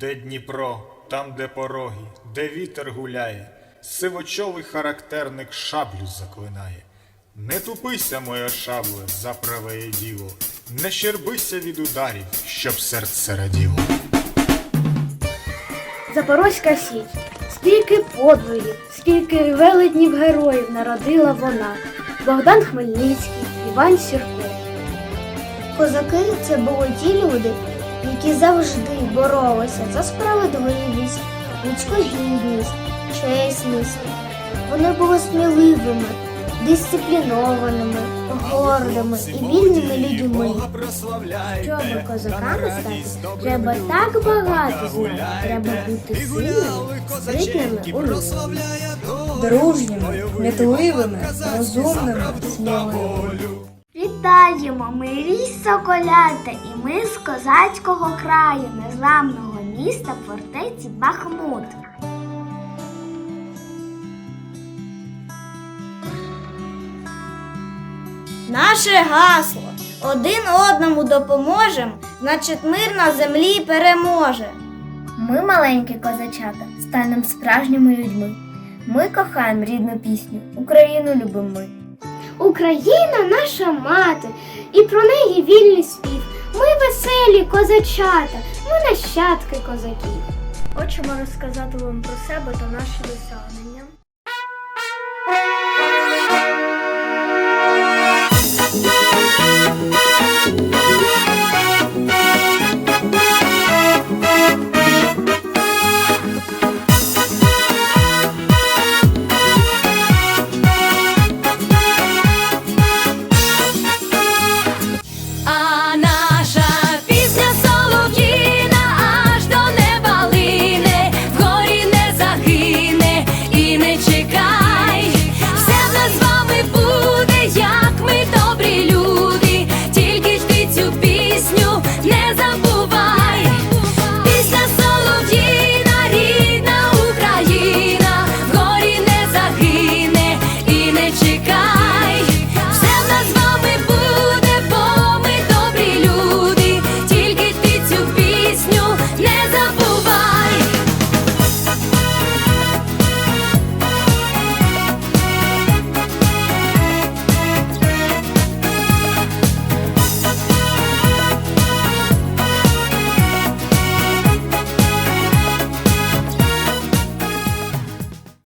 Де Дніпро, там, де пороги, де вітер гуляє, сивочолий характерник шаблю заклинає. Не тупися, моя шабле, за праве діло, не щербися від ударів, щоб серце раділо. Запорозька Січ. Скільки подвигів, скільки велетнів героїв народила вона. Богдан Хмельницький, Іван Сірко. Козаки це були ті люди, які завжди боролися за справедливість, людську гідність, чесність. Вони були сміливими, дисциплінованими, гордими і вільними людьми. Щоб козаками стати, треба так багато знати. Треба бути сильними, дружніми, кмітливими, розумними, сміливими. Вітаємо, ми ріс соколята, і ми з козацького краю, незламного міста фортеці Бахмут. Наше гасло один одному допоможем, значить мир на землі переможе. Ми, маленькі козачата, станемо справжніми людьми. Ми кохаємо рідну пісню, Україну любимо ми. Україна наша мати, і про неї вільний спів. Ми веселі козачата, ми нащадки козаків. Хочемо розказати вам про себе та наші досягнення.